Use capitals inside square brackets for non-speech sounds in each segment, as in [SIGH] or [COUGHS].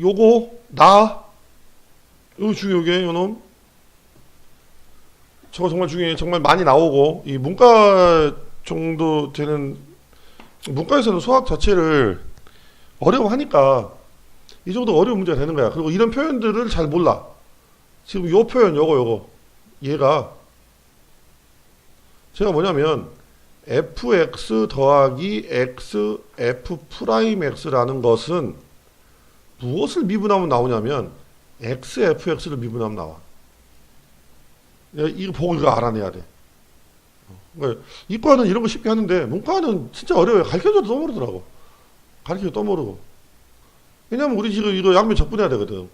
요거 나. 이거 중요해 요놈. 저거 정말 중요해 정말 많이 나오고 이 문과 정도 되는 문과에서는 수학 자체를 어려워하니까 이 정도 어려운 문제가 되는 거야. 그리고 이런 표현들을 잘 몰라. 지금 요 표현 요거 요거. 얘가. 제가 뭐냐면 fx 더하기 x f 프라임 x라는 것은 무엇을 미분하면 나오냐면 x fx를 미분하면 나와. 야, 이거 보고 이거 알아내야 돼. 그러니까 이과는 이런 거 쉽게 하는데 문과는 진짜 어려워요. 가르쳐줘도 또 모르더라고. 가르쳐도 또 모르고. 왜냐면 우리 지금 이거 양면 적분해야 되거든.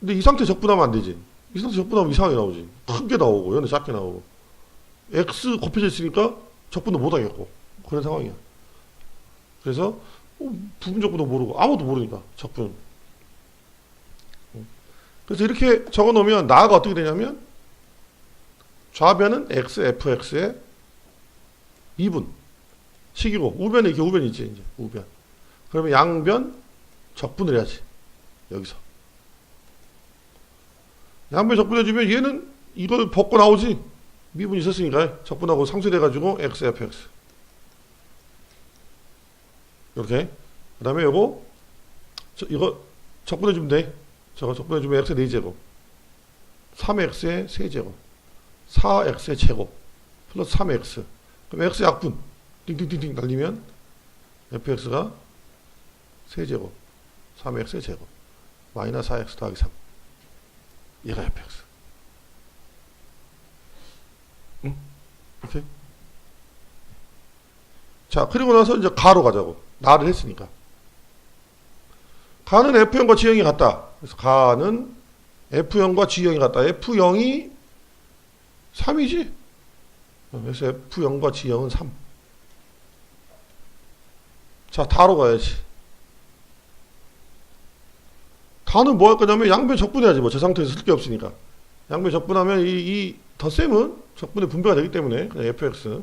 근데 이 상태 적분하면 안 되지. 이 상태 적분하면 이상하게 나오지. 크게 나오고 얘는 작게 나오고. x 곱해져 있으니까 적분도 못 하겠고 그런 상황이야. 그래서 어, 부분 적분도 모르고 아무도 모르니까 적분. 그래서 이렇게 적어 놓으면 나가 어떻게 되냐면 좌변은 x fx의 2분 식이고 우변에 이렇게 우변이 있지 이제 우변. 그러면 양변 적분을 해야지 여기서. 양변 적분해주면 얘는 이걸 벗고 나오지 미분이 있었으니까 적분하고 상쇄돼가지고 x fx 이렇게 그 다음에 요거 저, 이거 적분해주면 돼 저거 적분해 주면 x 4제곱 3x의 세제곱 4x의 제곱 플러스 3x 그럼 x 약분 띵띵띵띵 날리면 fx가 세제곱 3x의 제곱 마이너스 4x 더하기 3 얘가 fx 이렇게. 자, 그리고 나서 이제 가로 가자고. 나를 했으니까. 가는 F형과 G형이 같다. 그래서 가는 F형과 G형이 같다. F0이 3이지? 그래서 F0과 G형은 3. 자, 다로 가야지. 가는 뭐 할 거냐면 양변 적분해야지. 뭐저 상태에서 쓸 게 없으니까. 양변 적분하면 이, 이 덧셈은 적분의 분배가 되기 때문에 fx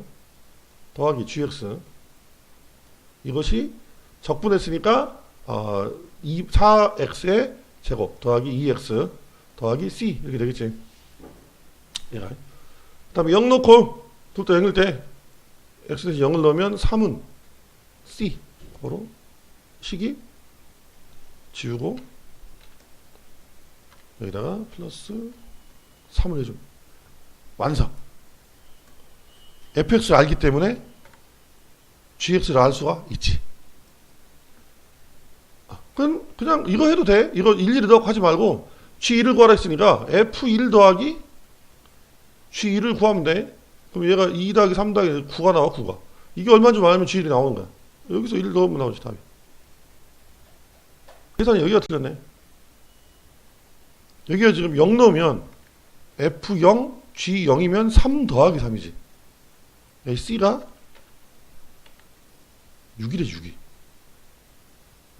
더하기 gx 이것이 적분했으니까 어, 2, 4x의 제곱 더하기 2x 더하기 c 이렇게 되겠지. 얘가. 그다음에 0 넣고 둘다 0일 때 x 대신 0을 넣으면 3은 c 고로 식이 지우고 여기다가 플러스 3을 해줍니다. 완성. fx를 알기 때문에 gx를 알 수가 있지. 아, 그럼 그냥 이거 해도 돼. 이거 일일이 더하고 하지 말고 g1을 구하라 했으니까 f1 더하기 g1을 구하면 돼. 그럼 얘가 2 더하기 3 더하기 9가 나와 9가. 이게 얼마인 줄 알면 g1이 나오는 거야. 여기서 1 넣으면 나오지 답이. 계산이 여기가 틀렸네. 여기가 지금 0 넣으면 F0, G0이면 3 더하기 3이지. 여기 C가 6이래 6이.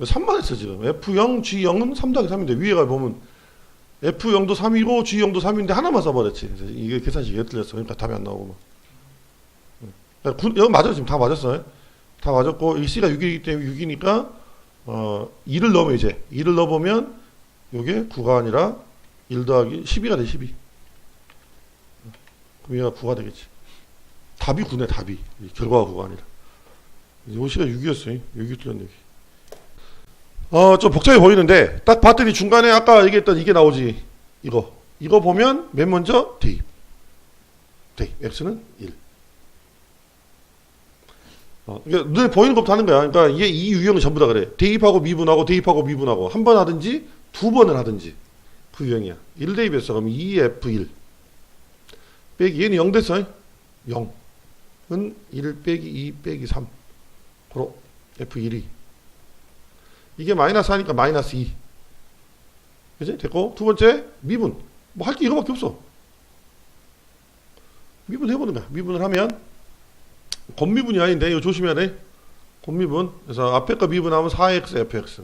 3만 했어 지금. F0, G0은 3 더하기 3인데 위에가 보면 F0도 3이고 G0도 3인데 하나만 써버렸지. 이게 계산식이 틀렸어. 그러니까 답이 안 나오고 여기 맞아 지금 다 맞았어. 다 맞았고 이 C가 6이기 때문에 6이니까 어 2를 넣으면 이제 2를 넣어보면 요게 9가 아니라 1 더하기 12가 돼 12. 그럼 얘가 9가 되겠지. 답이 9네, 답이. 결과가 9가 아니라. 요시가 6이었어요. 6이 틀렸네. 어, 좀 복잡해 보이는데, 딱 봤더니 중간에 아까 얘기했던 이게 나오지. 이거. 이거 보면 맨 먼저 대입. 대입. x는 1. 어, 그러니까 눈에 보이는 것부터 하는 거야. 그러니까 이게 이 유형이 전부 다 그래. 대입하고 미분하고 대입하고 미분하고 한 번 하든지 두 번을 하든지 그 유형이야. 1 대입했어. 그럼 2f1. 빼기 얘는 0 됐어. 0은 1 빼기 2 빼기 3. 그로 F1이. 이게 마이너스 하니까 마이너스 2. 그지? 됐고 두 번째 미분. 뭐 할 게 이거밖에 없어. 미분 해보는 거야. 미분을 하면 곱미분이 아닌데 이거 조심해야 돼. 곱미분. 그래서 앞에 거 미분하면 4x fx.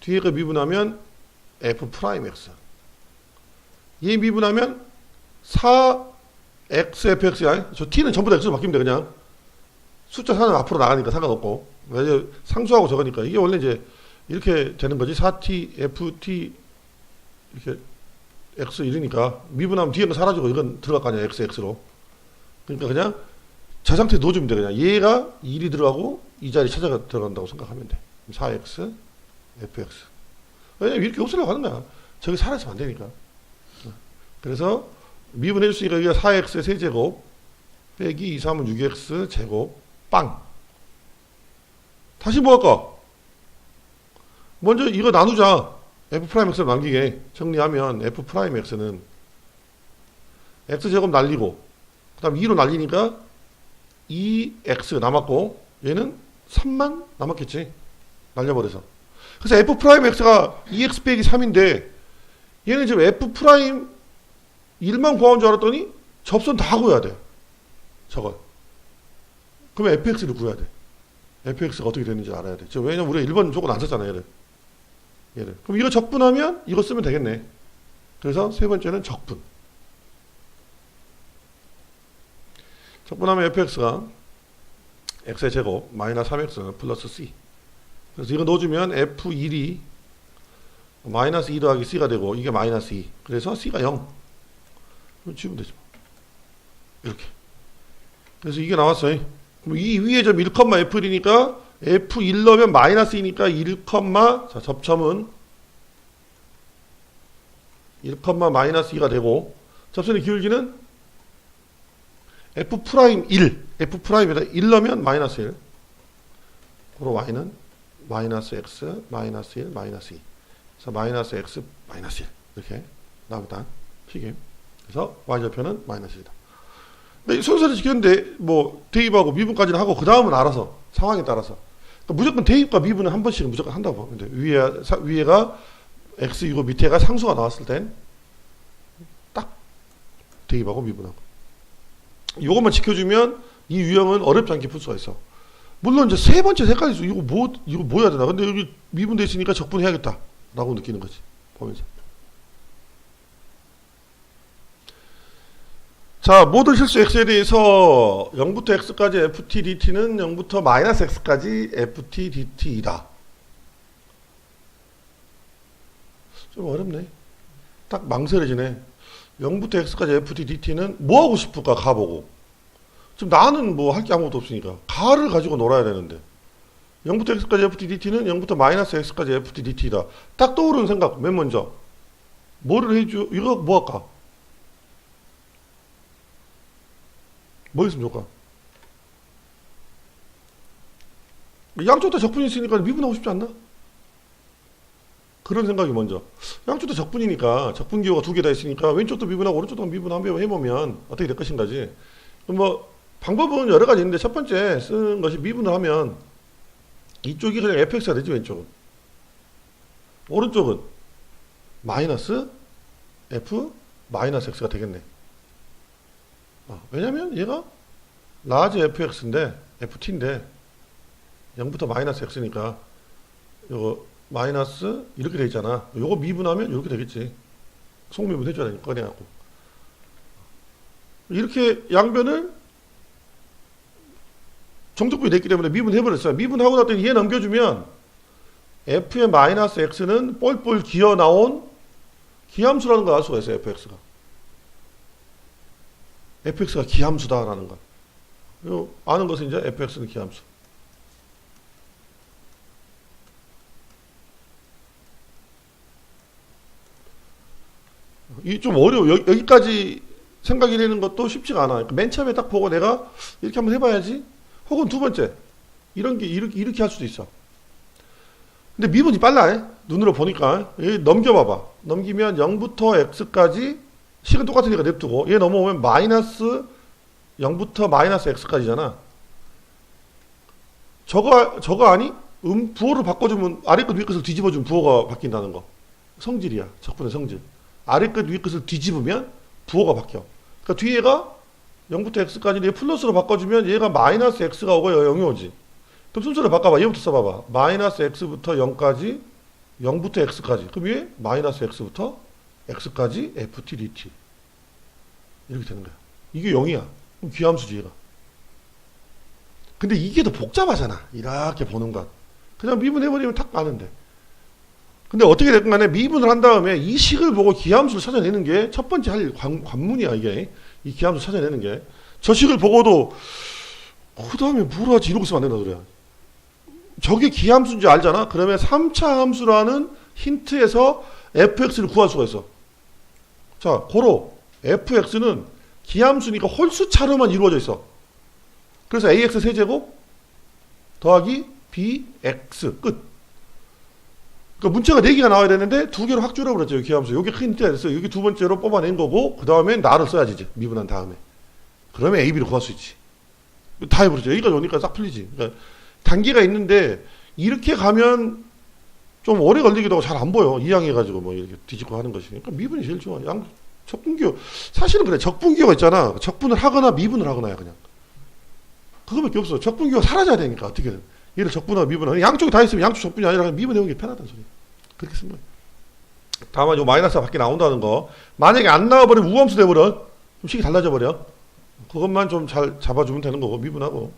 뒤에 거 미분하면 f 프라임 x. 얘 미분하면 4xfx야. 저 t는 전부 다 x로 바뀌면 돼 그냥. 숫자 4는 앞으로 나가니까 상관없고. 왜냐 상수하고 적으니까 이게 원래 이제 이렇게 되는 거지. 4t, ft 이렇게 x 이러니까 미분하면 뒤에 거 사라지고 이건 들어갈 거 아니야. x, x로. 그러니까 그냥 저 상태에 넣어주면 돼. 그냥 얘가 1이 들어가고 이 자리 찾아가 들어간다고 생각하면 돼. 4x, fx. 왜냐면 이렇게 없으려고 하는 거야. 저기 사라지면 안 되니까. 그래서 미분해 줬으니까 여기가 4x의 세제곱 빼기 2, 3은 6x 제곱 빵. 다시 뭐 할까? 먼저 이거 나누자. f 프라임 x를 남기게 정리하면 f 프라임 x는 x 제곱 날리고 그다음 2로 날리니까 2x 남았고 얘는 3만 남았겠지. 날려버려서. 그래서 f 프라임 x가 2x 빼기 3인데 얘는 지금 f 프라임 1만 구한 줄 알았더니 접선 다 구해야 돼. 저걸. 그러면 fx를 구해야 돼. fx가 어떻게 되는지 알아야 돼. 저 왜냐면 우리가 1번 조건 안 썼잖아, 얘를. 얘를. 그럼 이거 적분하면 이거 쓰면 되겠네. 그래서 세 번째는 적분. 적분하면 fx가 x의 제곱 마이너스 3x 플러스 c. 그래서 이거 넣어주면 f1이 마이너스 2 더하기 c가 되고 이게 마이너스 2. 그래서 c가 0. 그럼 지우면 되죠. 이렇게. 그래서 이게 나왔어요. 그럼 이 위에 점 1,f1이니까 f1 넣으면 마이너스 2니까 1, 자, 접점은 1, 마이너스 2가 되고 접선의 기울기는 f 프라임 1, f 프라임에다 1 넣으면 마이너스 1. 그리고 y는 마이너스 x, 마이너스 1, 마이너스 2. 그래서 마이너스 x, 마이너스 1. 이렇게 나오다. 피김. 그래서 y좌표는 마이너스 1이다. 근데 순서를 지켰는데 뭐 대입하고 미분까지는 하고 그 다음은 알아서 상황에 따라서. 그러니까 무조건 대입과 미분은 한 번씩은 무조건 한다고 근데 위에 사, 위에가 x이고 밑에가 상수가 나왔을 땐 딱 대입하고 미분하고. 이것만 지켜주면 이 유형은 어렵지 않게 풀 수가 있어. 물론 이제 세 번째 색깔이 이거 뭐 이거 뭐 해야 되나? 근데 여기 미분돼 있으니까 적분해야겠다라고 느끼는 거지 보면서 자, 모든 실수 x에 대해서 0부터 x까지 ft dt는 0부터 마이너스 x까지 ft dt이다. 좀 어렵네. 딱 망설여지네. 0부터 x까지 ft dt는 뭐 하고 싶을까 가보고. 지금 나는 뭐 할 게 아무것도 없으니까 가를 가지고 놀아야 되는데 0부터 x까지 ft dt는 0부터 마이너스 x까지 ft dt다. 딱 떠오르는 생각 맨 먼저 뭐를 해줘? 이거 뭐 할까? 뭐 있으면 좋을까? 양쪽 다 적분이 있으니까 미분하고 싶지 않나? 그런 생각이 먼저. 양쪽 다 적분이니까 적분 기호가 두 개 다 있으니까 왼쪽도 미분하고 오른쪽도 미분 한번 해보면 어떻게 될 것인가지. 뭐 방법은 여러 가지 있는데 첫 번째 쓰는 것이 미분을 하면 이쪽이 그냥 fx가 되지 왼쪽은. 오른쪽은 마이너스 f 마이너스 x가 되겠네. 어, 왜냐면 얘가 라지 fx인데 ft인데 0부터 마이너스 x니까 요거 마이너스 이렇게 돼 있잖아. 요거 미분하면 이렇게 되겠지. 속미분 해줘야 되니까 꺼내갖고 이렇게 양변을 정적분이 됐기 때문에 미분해버렸어요. 미분하고 났더니 얘 넘겨주면 f의 마이너스 x는 뻘뻘 기어 나온 기함수라는 걸 알 수가 있어요. fx가. Fx가 기함수다라는 것. 요 아는 것은 이제 fx는 기함수. 이 좀 어려워. 여, 여기까지 생각이 되는 것도 쉽지가 않아. 그러니까 맨 처음에 딱 보고 내가 이렇게 한번 해봐야지. 혹은 두 번째 이런 게 이렇게 이렇게 할 수도 있어. 근데 미분이 빨라. 해. 눈으로 보니까 넘겨봐봐. 넘기면 0부터 x까지 식은 똑같으니까 냅두고 얘 넘어오면 마이너스 0부터 마이너스 x까지잖아. 저거 저거 아니? 음 부호를 바꿔주면 아래 끝 위 끝을 뒤집어주면 부호가 바뀐다는 거. 성질이야. 적분의 성질. 아래 끝 위 끝을 뒤집으면 부호가 바뀌어. 그러니까 뒤에가 0부터 x까지 얘 플러스로 바꿔주면 얘가 마이너스 x가 오고 0이 오지. 그럼 순서를 바꿔봐. 얘부터 써봐봐. 마이너스 x부터 0까지 0부터 x까지. 그럼 얘 마이너스 x부터 x까지 ft dt. 이렇게 되는 거야. 이게 0이야. 그럼 귀함수지 얘가. 근데 이게 더 복잡하잖아. 이렇게 보는 건. 그냥 미분해버리면 탁 가는데. 근데 어떻게 됐건 간에 미분을 한 다음에 이 식을 보고 기함수를 찾아내는 게 첫 번째 할 관, 관문이야 이게 이 기함수 찾아내는 게 저 식을 보고도 그 다음에 뭘 하지 이러고 있으면 안 된다 그래 저게 기함수인지 알잖아 그러면 3차 함수라는 힌트에서 fx를 구할 수가 있어 자 고로 fx는 기함수니까 홀수 차로만 이루어져 있어 그래서 ax 세제곱 더하기 bx 끝 그러니까 문자가 4개가 나와야 되는데 두 개로 확 줄여버렸죠. 기함수. 여기 큰 힌트가 됐어요. 여기 두 번째로 뽑아낸 거고 그 다음에 나를 써야지 이제 미분한 다음에. 그러면 AB를 구할 수 있지. 다 해버리죠. 여기까지 오니까 싹 풀리지. 그러니까 단계가 있는데 이렇게 가면 좀 오래 걸리기도 하고 잘 안 보여. 이항해가지고 뭐 이렇게 뒤집고 하는 것이. 그러니까 미분이 제일 좋아. 양 적분기호. 사실은 그래. 적분기호가 있잖아. 적분을 하거나 미분을 하거나야 그냥. 그거밖에 없어. 적분기호가 사라져야 되니까 어떻게든. 얘를 적분하고 미분하고 양쪽이 다 있으면 양쪽 적분이 아니라 미분해오는 게 편하다는 소리. 그렇게 쓴 거예요. 다만 요 마이너스가 밖에 나온다는 거. 만약에 안 나와버리면 우함수 돼버려. 좀 식이 달라져 버려. 그것만 좀 잘 잡아주면 되는 거고 미분하고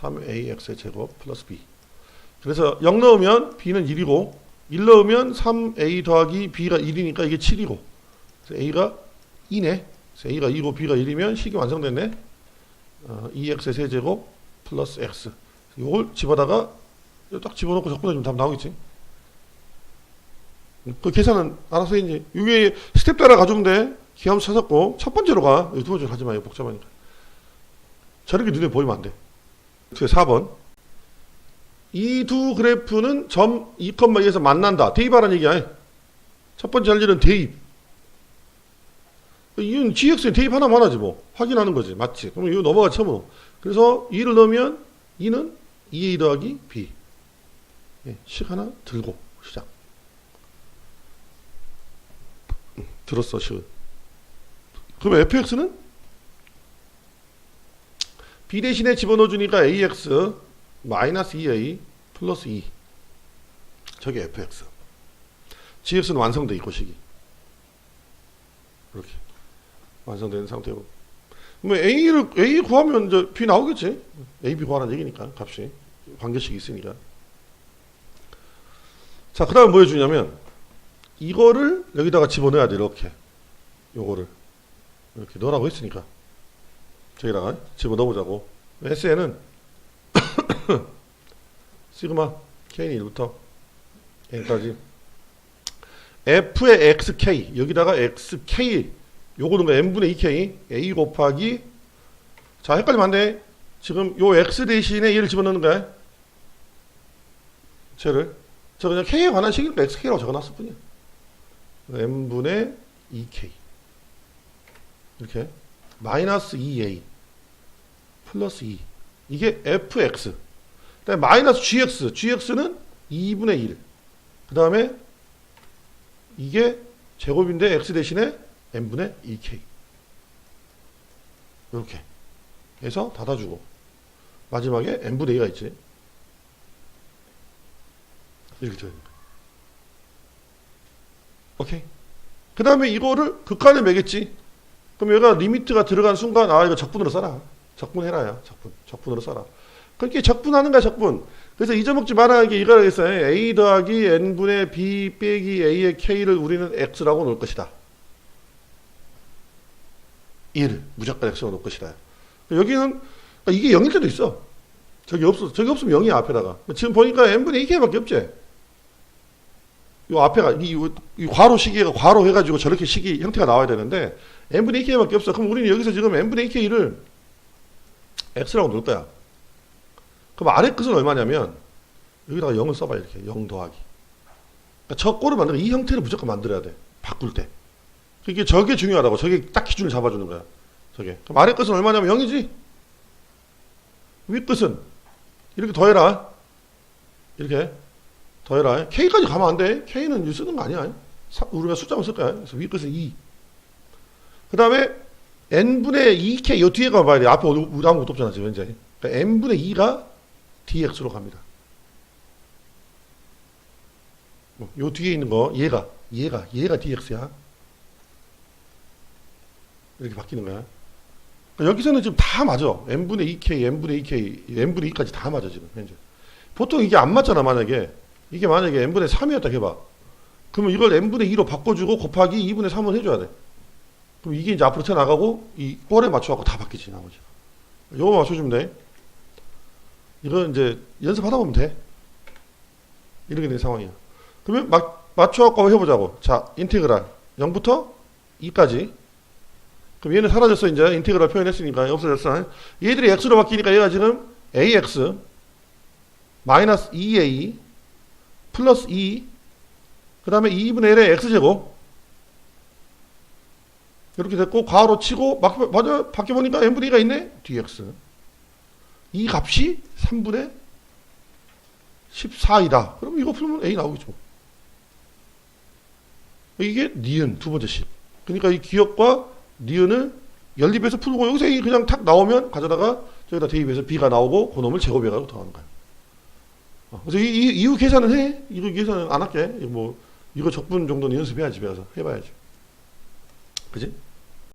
3ax의 제곱 플러스 b. 그래서 0 넣으면 b는 1이고 1 넣으면 3a 더하기 b가 1이니까 이게 7이고 그래서 a가 2네. 그래서 a가 2고 b가 1이면 식이 완성됐네. 어, 2x의 세제곱 플러스 x. 이걸 집어다가 딱 집어넣고 적분해주면 답 나오겠지. 그 계산은 알아서 이제 이게 스텝 따라 가주면 돼. 기함 찾았고 첫 번째로 가. 두 번째로 가지 마요. 복잡하니까. 저렇게 눈에 보이면 안 돼. 뒤에 4번. 이 두 그래프는 점 2,2에서 만난다. 대입하라는 얘기야. 첫 번째 할 일은 대입. 이건 GX에 대입 하나만 하지 뭐. 확인하는 거지. 맞지? 그럼 이거 넘어가 처음으로. 그래서 2를 넣으면 2는 2a 더하기 b. 예, 식 하나 들고 시작. 음, 들었어, 식은. 그럼 fx는 b 대신에 집어넣어 주니까 ax 마이너스 2a 플러스 2. 저게 fx. gx는 완성돼 있고 식이. 이렇게 완성된 상태고. 뭐 a를 a 구하면 이제 b 나오겠지. a, b 구하라는 얘기니까 값이 관계식이 있으니까. 자, 그 다음 뭐 해주냐면 이거를 여기다가 집어넣어야 돼 이렇게. 요거를 이렇게 넣으라고 했으니까 저기다가 집어넣어보자고. SN은 [COUGHS] 시그마 K는 1부터 N까지 F의 XK 여기다가 XK 요거는 뭐 n분의 2k a 곱하기 자 헷갈리면 안 돼. 지금 요 x 대신에 얘를 집어넣는 거야. 쟤를 저 그냥 k에 관한 식이니까 xk라고 적어놨을 뿐이야. n분의 2k 이렇게 마이너스 2a 플러스 2 이게 fx. 그다음에 마이너스 gx. gx는 2분의 1 그 다음에 이게 제곱인데 x 대신에 n분의 2k 이렇게. 해서 닫아주고. 마지막에 n분의 2가 있지. 이렇게 되는 거야 오케이. 그 다음에 이거를 극한에 매겠지. 그럼 얘가 리미트가 들어간 순간 아 이거 적분으로 써라 적분해라야 적분 적분으로 써라 그렇게 적분하는 거야 적분 그래서 잊어먹지 말아야 게 이거라 했어요 a 더하기 n분의 b 빼기 a의 k를 우리는 x라고 놓을 것이다 1 무조건 x로 놓을 것이다. 여기는 이게 0일 때도 있어. 저기 없어. 저기 없으면 0이야 앞에다가. 지금 보니까 n분의 2k밖에 없지. 요 앞에가 이, 이 괄호 시계가 괄호 해가지고 저렇게 식이 형태가 나와야 되는데 n분의 2k밖에 없어. 그럼 우리는 여기서 지금 n분의 2k를 x라고 놓을 거야. 그럼 아래 끝은 얼마냐면 여기다가 0을 써봐 이렇게 0 더하기. 그러니까 저 꼴을 만들면 이 형태를 무조건 만들어야 돼. 바꿀 때. 이게 저게 중요하다고. 저게 딱 기준을 잡아주는 거야. 저게. 그럼 아래 끝은 얼마냐면 0이지. 위 끝은 이렇게 더해라. 이렇게 더해라. K까지 가면 안 돼. K는 쓰는 거 아니야. 우리가 숫자만 쓸 거야. 그래서 위 끝은 2. 그 다음에 n분의 2k 요 뒤에 가봐야 돼. 앞에 아무것도 없잖아 지금 현재. 그러니까 n분의 2가 dx로 갑니다. 뭐, 요 뒤에 있는 거 얘가 얘가 얘가 dx야. 이렇게 바뀌는 거야. 그러니까 여기서는 지금 다 맞아. n분의 2k, n분의 2k, n분의 2까지 다 맞아 지금 현재. 보통 이게 안 맞잖아 만약에 이게 만약에 n분의 3이었다 해봐. 그러면 이걸 n분의 2로 바꿔주고 곱하기 2분의 3을 해줘야 돼. 그럼 이게 이제 앞으로 튀어나가고 이 꼴에 맞춰갖고 다 바뀌지 나머지. 요거 맞춰주면 돼. 이거 이제 연습하다 보면 돼. 이렇게 된 상황이야. 그러면 막 맞춰갖고 해보자고. 자, 인테그랄 0부터 2까지. 그럼 얘는 사라졌어 이제 인테그랄 표현했으니까 없어졌어. 얘들이 x로 바뀌니까 얘가 지금 ax 마이너스 2a 플러스 2 그 다음에 2분의 1의 x제곱 이렇게 됐고 괄호 치고 막 맞아 밖에 보니까 n분의 2가 있네? dx 이 값이 3분의 14이다. 그럼 이거 풀면 a 나오겠죠. 이게 니은 두 번째 식 그러니까 이 기억과 니은을 연립해서 풀고 여기서 이 그냥 탁 나오면 가져다가 저기다 대입해서 b가 나오고 그놈을 제곱해가지고 더하는 거야. 어, 그래서 이, 이 이후 계산은 해. 이거 계산은 안 할게. 이거 뭐 이거 적분 정도는 연습해야지 가서. 해봐야지. 그지?